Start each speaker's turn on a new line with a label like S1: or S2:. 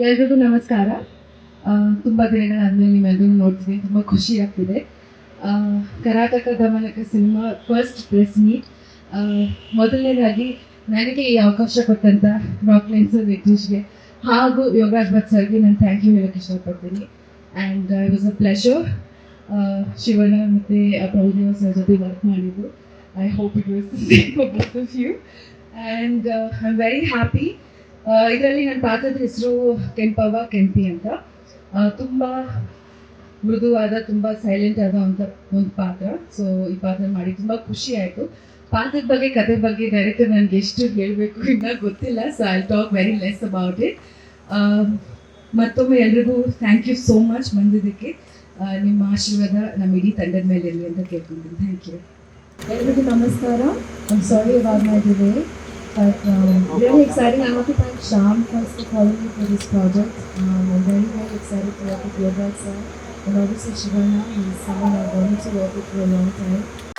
S1: ಎಲ್ರಿಗೂ ನಮಸ್ಕಾರ. ತುಂಬ ದಿನಗಳಾದ್ಮೇಲೆ ನಿಮ್ಮೆಲ್ಲರೂ ನೋಡ್ತೀನಿ ತುಂಬ ಖುಷಿ ಆಗ್ತಿದೆ. ಕರ್ನಾಟಕ ಗಮನಕ ಸಿನಿಮಾ ಫಸ್ಟ್ ಪ್ರೆಸ್ ಮೀಟ್ ಮೊದಲನೇದಾಗಿ ನನಗೆ ಈ ಅವಕಾಶ ಕೊಟ್ಟಂತ ರಾಕ್ಲೈನ್ಸ್ ನಿತೀಶ್ಗೆ ಹಾಗೂ ಯೋಗರಾಜ್ ಭಟ್ ಸರ್ಗೆ ನಾನು ಥ್ಯಾಂಕ್ ಯು ಹೇಳೋಕ್ಕೆ ಇಷ್ಟಪಡ್ತೀನಿ. And I was a pleasure Shivanna ಮತ್ತು ಪ್ರಭುದೇವ ಸರ್ ಜೊತೆ ವರ್ಕ್ ಮಾಡಿದ್ದು. I hope it was of you and I am very happy ಇದರಲ್ಲಿ ನನ್ನ ಪಾತ್ರದ ಹೆಸರು ಕೆಂಪವ್ವ, ಕೆಂಪಿ ಅಂತ. ತುಂಬ ಮೃದುವಾದ, ತುಂಬ ಸೈಲೆಂಟ್ ಆದ ಅಂತ ಒಂದು ಪಾತ್ರ. ಸೊ ಈ ಪಾತ್ರ ಮಾಡಿ ತುಂಬ ಖುಷಿ ಆಯಿತು. ಪಾತ್ರದ ಬಗ್ಗೆ ಕತೆ ಬಗ್ಗೆ ಡೈರೆಕ್ಟರ್ ನನಗೆ ಎಷ್ಟು ಹೇಳಬೇಕು ಇನ್ನೂ ಗೊತ್ತಿಲ್ಲ so I talk very less about it ಮತ್ತೊಮ್ಮೆ ಎಲ್ರಿಗೂ ಥ್ಯಾಂಕ್ ಯು ಸೋ ಮಚ್ ಬಂದಿದ್ದಕ್ಕೆ. ನಿಮ್ಮ ಆಶೀರ್ವಾದ ನಮ್ಮ ಇಡೀ ತಂಡದ ಮೇಲೆ ಇರಲಿ ಅಂತ ಕೇಳ್ಕೊಂತೀನಿ. ಥ್ಯಾಂಕ್ ಯು
S2: ಎಲ್ರಿಗೂ ನಮಸ್ಕಾರ. I sorry about my but um, really exciting. I want to thank Sham first for calling me for this project. Um, I'm very, very excited to work with Yoga sir and obviously Shivana. He's someone I've wanted to work with for a long time.